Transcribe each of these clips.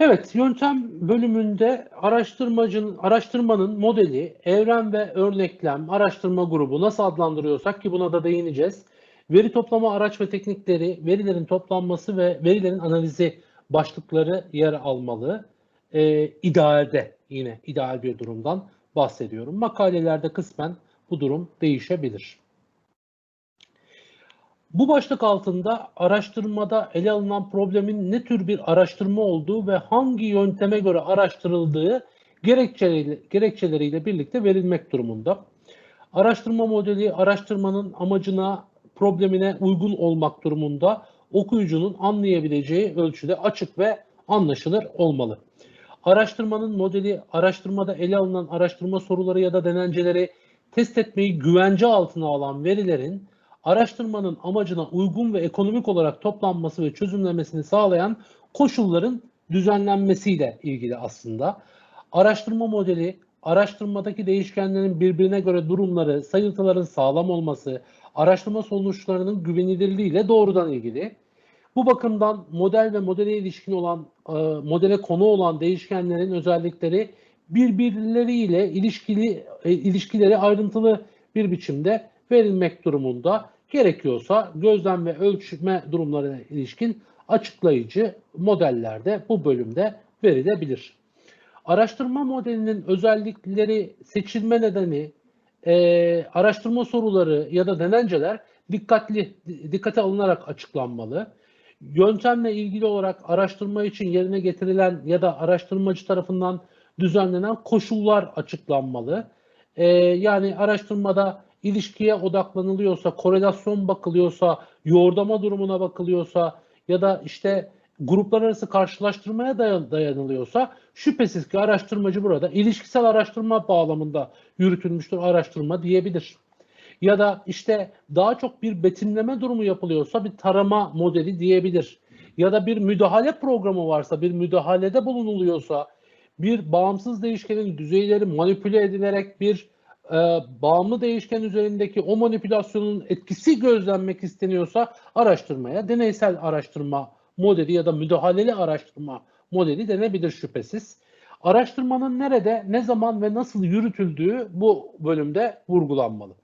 Evet, yöntem bölümünde araştırmacının araştırmanın modeli, evren ve örneklem, araştırma grubu nasıl adlandırıyorsak ki buna da değineceğiz. Veri toplama araç ve teknikleri, verilerin toplanması ve verilerin analizi başlıkları yer almalı. Ee, idealde yine ideal bir durumdan bahsediyorum. Makalelerde kısmen bu durum değişebilir. Bu başlık altında araştırmada ele alınan problemin ne tür bir araştırma olduğu ve hangi yönteme göre araştırıldığı gerekçeleriyle, birlikte verilmek durumunda. Araştırma modeli araştırmanın amacına, problemine uygun olmak durumunda okuyucunun anlayabileceği ölçüde açık ve anlaşılır olmalı. Araştırmanın modeli araştırmada ele alınan araştırma soruları ya da denenceleri test etmeyi güvence altına alan verilerin araştırmanın amacına uygun ve ekonomik olarak toplanması ve çözümlemesini sağlayan koşulların düzenlenmesiyle ilgili aslında. Araştırma modeli, araştırmadaki değişkenlerin birbirine göre durumları, sayıntıların sağlam olması, araştırma sonuçlarının güvenilirliği ile doğrudan ilgili. Bu bakımdan model ve modele ilişkin olan, e, modele konu olan değişkenlerin özellikleri birbirleriyle ilişkili e, ilişkileri ayrıntılı bir biçimde verilmek durumunda gerekiyorsa gözlem ve ölçme durumlarına ilişkin açıklayıcı modeller de bu bölümde verilebilir. Araştırma modelinin özellikleri seçilme nedeni, e, araştırma soruları ya da denenceler dikkatli dikkate alınarak açıklanmalı. Yöntemle ilgili olarak araştırma için yerine getirilen ya da araştırmacı tarafından düzenlenen koşullar açıklanmalı. E, yani araştırmada ilişkiye odaklanılıyorsa, korelasyon bakılıyorsa, yoğurdama durumuna bakılıyorsa ya da işte gruplar arası karşılaştırmaya dayan, dayanılıyorsa şüphesiz ki araştırmacı burada ilişkisel araştırma bağlamında yürütülmüştür araştırma diyebilir. Ya da işte daha çok bir betimleme durumu yapılıyorsa bir tarama modeli diyebilir. Ya da bir müdahale programı varsa, bir müdahalede bulunuluyorsa, bir bağımsız değişkenin düzeyleri manipüle edilerek bir e, bağımlı değişken üzerindeki o manipülasyonun etkisi gözlenmek isteniyorsa araştırmaya deneysel araştırma modeli ya da müdahaleli araştırma modeli denebilir şüphesiz. Araştırmanın nerede, ne zaman ve nasıl yürütüldüğü bu bölümde vurgulanmalı.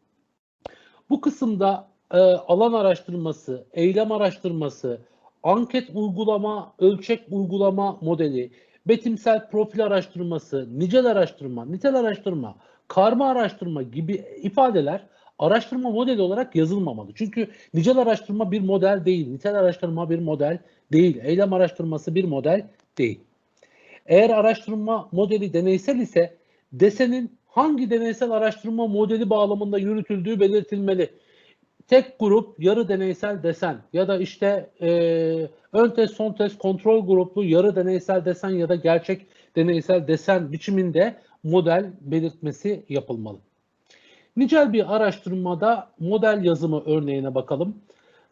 Bu kısımda e, alan araştırması, eylem araştırması, anket uygulama, ölçek uygulama modeli, betimsel profil araştırması, nicel araştırma, nitel araştırma, karma araştırma gibi ifadeler araştırma modeli olarak yazılmamalı. Çünkü nicel araştırma bir model değil, nitel araştırma bir model değil, eylem araştırması bir model değil. Eğer araştırma modeli deneysel ise desenin hangi deneysel araştırma modeli bağlamında yürütüldüğü belirtilmeli. Tek grup yarı deneysel desen ya da işte e, ön test son test kontrol gruplu yarı deneysel desen ya da gerçek deneysel desen biçiminde model belirtmesi yapılmalı. Nicel bir araştırmada model yazımı örneğine bakalım.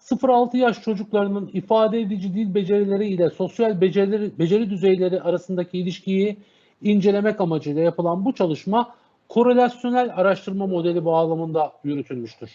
0-6 yaş çocuklarının ifade edici dil becerileri ile sosyal beceri, beceri düzeyleri arasındaki ilişkiyi incelemek amacıyla yapılan bu çalışma korelasyonel araştırma modeli bağlamında yürütülmüştür.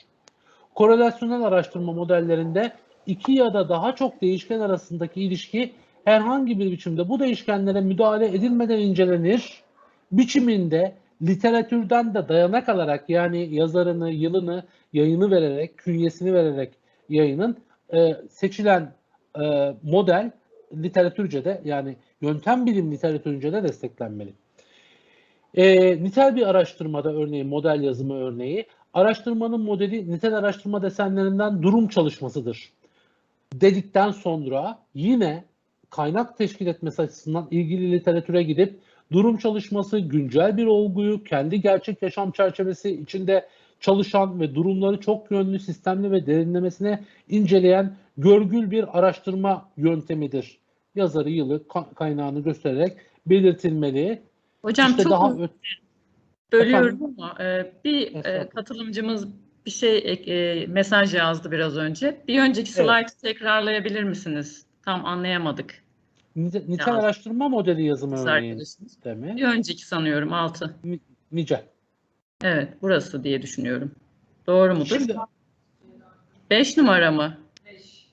Korelasyonel araştırma modellerinde iki ya da daha çok değişken arasındaki ilişki herhangi bir biçimde bu değişkenlere müdahale edilmeden incelenir biçiminde literatürden de dayanak alarak yani yazarını, yılını, yayını vererek, künyesini vererek yayının e, seçilen e, model literatürce de yani yöntem bilim literatürünce de desteklenmeli. E, nitel bir araştırmada örneğin model yazımı örneği araştırmanın modeli nitel araştırma desenlerinden durum çalışmasıdır. Dedikten sonra yine kaynak teşkil etmesi açısından ilgili literatüre gidip durum çalışması güncel bir olguyu kendi gerçek yaşam çerçevesi içinde çalışan ve durumları çok yönlü, sistemli ve derinlemesine inceleyen görgül bir araştırma yöntemidir. Yazarı yılı kaynağını göstererek belirtilmeli. Hocam işte çok daha bölüyorum Efendim? ama e, bir e, katılımcımız bir şey e, mesaj yazdı biraz önce. Bir önceki slaytı evet. tekrarlayabilir misiniz? Tam anlayamadık. Nitel ya, araştırma modeli yazımı örneğin değil mi? Bir önceki sanıyorum 6. Nicel. Evet burası diye düşünüyorum. Doğru mudur? Şimdi, 5 numara mı? 5.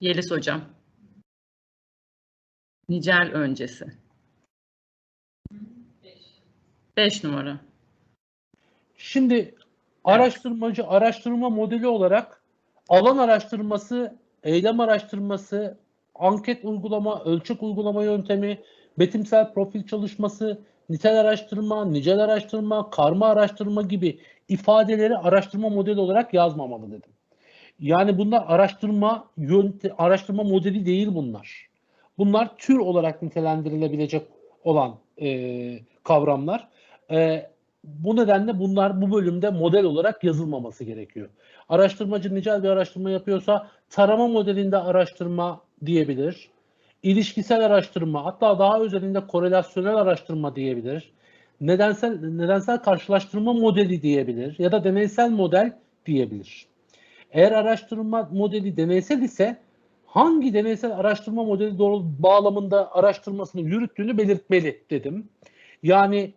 Yeliz hocam. nicel öncesi. 5 numara. Şimdi araştırmacı araştırma modeli olarak alan araştırması, eylem araştırması, anket uygulama, ölçek uygulama yöntemi, betimsel profil çalışması, nitel araştırma, nicel araştırma, karma araştırma gibi ifadeleri araştırma modeli olarak yazmamalı dedim. Yani bunlar araştırma yönte, araştırma modeli değil bunlar. Bunlar tür olarak nitelendirilebilecek olan e, kavramlar. E, bu nedenle bunlar bu bölümde model olarak yazılmaması gerekiyor. Araştırmacı nicel bir araştırma yapıyorsa tarama modelinde araştırma diyebilir. İlişkisel araştırma hatta daha özelinde korelasyonel araştırma diyebilir. Nedensel nedensel karşılaştırma modeli diyebilir ya da deneysel model diyebilir. Eğer araştırma modeli deneysel ise hangi deneysel araştırma modeli doğru bağlamında araştırmasını yürüttüğünü belirtmeli dedim. Yani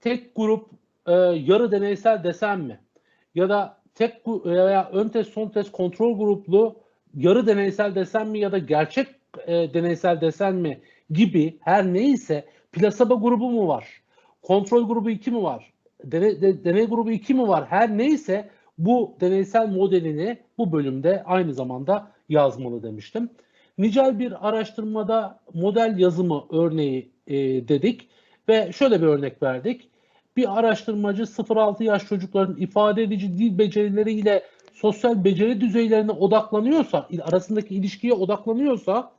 tek grup e, yarı deneysel desem mi? Ya da tek veya ön test son test kontrol gruplu yarı deneysel desem mi ya da gerçek e, deneysel desem mi gibi her neyse plasebo grubu mu var? Kontrol grubu 2 mi var? Deney, de- deney grubu 2 mi var? Her neyse bu deneysel modelini bu bölümde aynı zamanda yazmalı demiştim. Nicel bir araştırmada model yazımı örneği e, dedik ve şöyle bir örnek verdik. Bir araştırmacı 0-6 yaş çocukların ifade edici dil becerileriyle sosyal beceri düzeylerine odaklanıyorsa, arasındaki ilişkiye odaklanıyorsa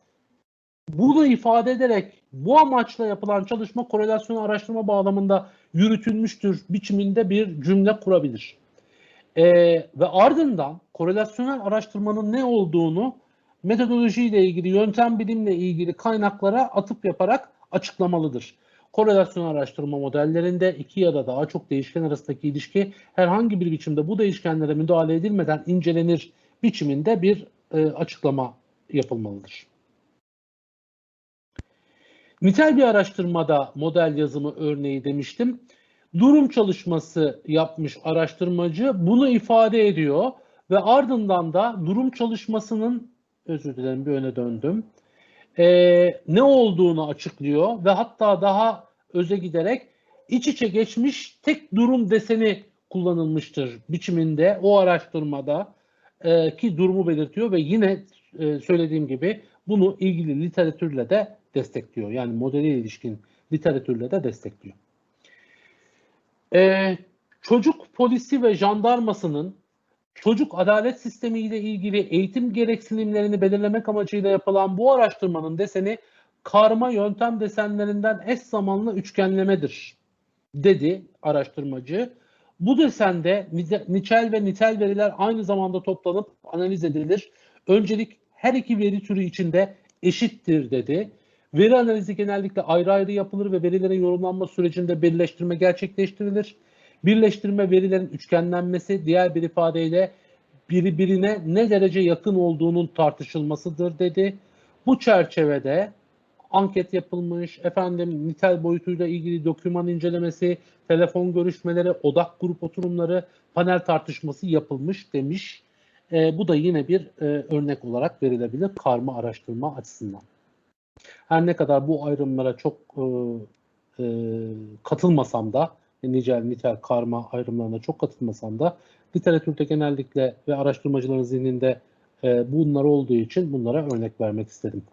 bunu ifade ederek bu amaçla yapılan çalışma korelasyon araştırma bağlamında yürütülmüştür biçiminde bir cümle kurabilir. Ee, ve ardından korelasyonel araştırmanın ne olduğunu metodolojiyle ilgili, yöntem bilimle ilgili kaynaklara atıp yaparak açıklamalıdır. Korelasyon araştırma modellerinde iki ya da daha çok değişken arasındaki ilişki herhangi bir biçimde bu değişkenlere müdahale edilmeden incelenir biçiminde bir e, açıklama yapılmalıdır. Nitel bir araştırmada model yazımı örneği demiştim. Durum çalışması yapmış araştırmacı bunu ifade ediyor ve ardından da durum çalışmasının özür dilerim bir öne döndüm. Ee, ne olduğunu açıklıyor ve hatta daha öze giderek iç içe geçmiş tek durum deseni kullanılmıştır biçiminde o araştırmada e, ki durumu belirtiyor ve yine e, söylediğim gibi bunu ilgili literatürle de destekliyor. Yani modele ilişkin literatürle de destekliyor. Ee, çocuk polisi ve jandarmasının çocuk adalet sistemi ile ilgili eğitim gereksinimlerini belirlemek amacıyla yapılan bu araştırmanın deseni karma yöntem desenlerinden eş zamanlı üçgenlemedir dedi araştırmacı. Bu desende niçel ve nitel veriler aynı zamanda toplanıp analiz edilir. Öncelik her iki veri türü içinde eşittir dedi. Veri analizi genellikle ayrı ayrı yapılır ve verilerin yorumlanma sürecinde birleştirme gerçekleştirilir. Birleştirme verilerin üçgenlenmesi diğer bir ifadeyle birbirine ne derece yakın olduğunun tartışılmasıdır dedi. Bu çerçevede anket yapılmış, efendim nitel boyutuyla ilgili doküman incelemesi, telefon görüşmeleri, odak grup oturumları, panel tartışması yapılmış demiş. E, bu da yine bir e, örnek olarak verilebilir karma araştırma açısından. Her ne kadar bu ayrımlara çok e, e, katılmasam da, nicel, nitel, karma ayrımlarına çok katılmasam da literatürde genellikle ve araştırmacıların zihninde e, bunlar olduğu için bunlara örnek vermek istedim.